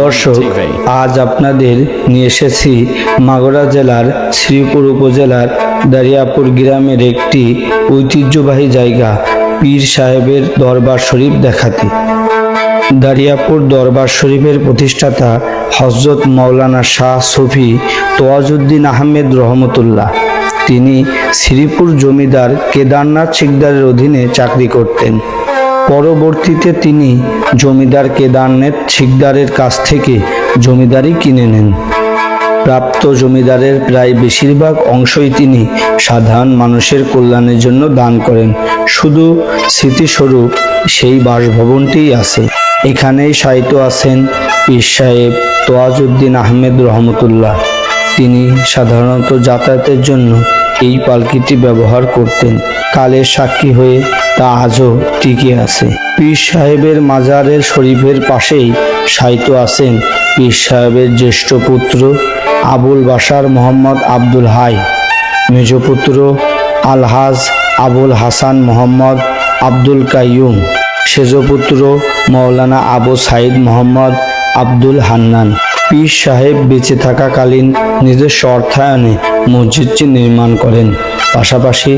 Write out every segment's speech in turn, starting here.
দর্শক আজ আপনাদের নিয়ে এসেছি মাগুরা জেলার শ্রীপুর উপজেলার দারিয়াপুর গ্রামের একটি ঐতিহ্যবাহী জায়গা পীর সাহেবের দরবার শরীফ দেখাতে। দারিয়াপুর দরবার শরীফের প্রতিষ্ঠাতা হজরত মাওলানা শাহ সফি তোয়াজুদ্দিন আহমেদ রহমতুল্লাহ। তিনি শ্রীপুর জমিদার কেদারনাথ শিকদারের অধীনে চাকরি করতেন। পরবর্তীতে তিনি জমিদার কেদারনাথ শিকদারের কাছ থেকে জমিদারি কিনে নেন। প্রাপ্ত জমিদারের প্রায় বেশিরভাগ অংশই তিনি সাধারণ মানুষের কল্যাণের জন্য দান করেন। শুধু স্মৃতিস্বরূপ সেই বাসভবনটিই আছে। এখানেই সাহিত্য আছেন পীর সাহেব তোয়াজুদ্দিন আহমেদ রহমতুল্লাহ। তিনি সাধারণত যাতায়াতের জন্য এই পালকিটি ব্যবহার করতেন। কালের সাক্ষী হয়ে তা আজও টিকে আছে। পীর সাহেবের মাজারের শরীফের পাশেই সাহিত্য আছেন পীর সাহেবের জ্যেষ্ঠ পুত্র আবুল বাশার মোহাম্মদ আব্দুল হাই, মেজপুত্র আলহাজ আবুল হাসান মোহাম্মদ আব্দুল কাইয়ুম, সেজপুত্র মৌলানা আবু সাইদ মোহাম্মদ আব্দুল হান্নান। পীর সাহেব বেঁচে থাকাকালীন নিজস্ব অর্থায়নে মসজিদটি নির্মাণ করেন। পাশাপাশি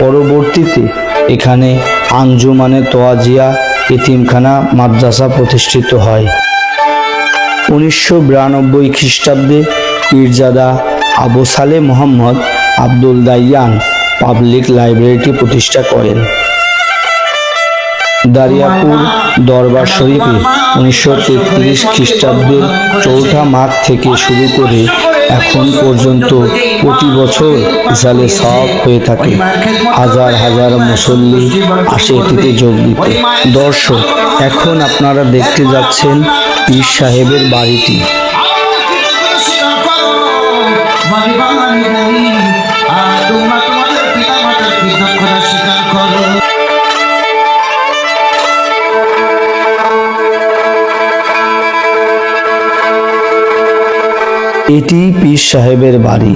পরবর্তীতে এখানে আঞ্জুমানে তোয়াজিয়া এতিমখানা মাদ্রাসা প্রতিষ্ঠিত হয়। উনিশশো বিরানব্বই খ্রিস্টাব্দে পীরজাদা আবু সালে মোহাম্মদ আব্দুল দাইয়ান পাবলিক লাইব্রেরিটি প্রতিষ্ঠা করেন। দারিয়াপুর দরবার শরীফে উনিশশো তেত্রিশ খ্রিস্টাব্দের চৌঠা মাঘ থেকে শুরু করে এখন পর্যন্ত প্রতি বছর জালে সব হয়ে থাকে। হাজার হাজার মুসল্লি আসে এটিতে যোগ দিতে। দর্শক, এখন আপনারা দেখতে যাচ্ছেন পীর সাহেবের বাড়িটি। এটি পীর সাহেবের বাড়ি।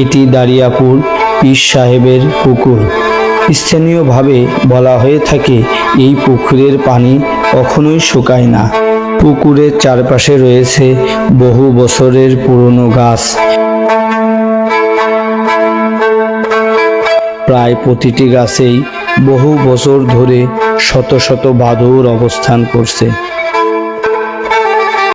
এটি দারিয়াপুর পীর সাহেবের পুকুর। স্থানীয়ভাবে বলা হয়ে থাকে, এই পুকুরের পানি কখনোই শুকায় না। পুকুরের চারপাশে রয়েছে বহু বছরের পুরনো গাছ। প্রায় প্রতিটি গাছেই বহু বছর ধরে শত শত বাদুর অবস্থান করছে।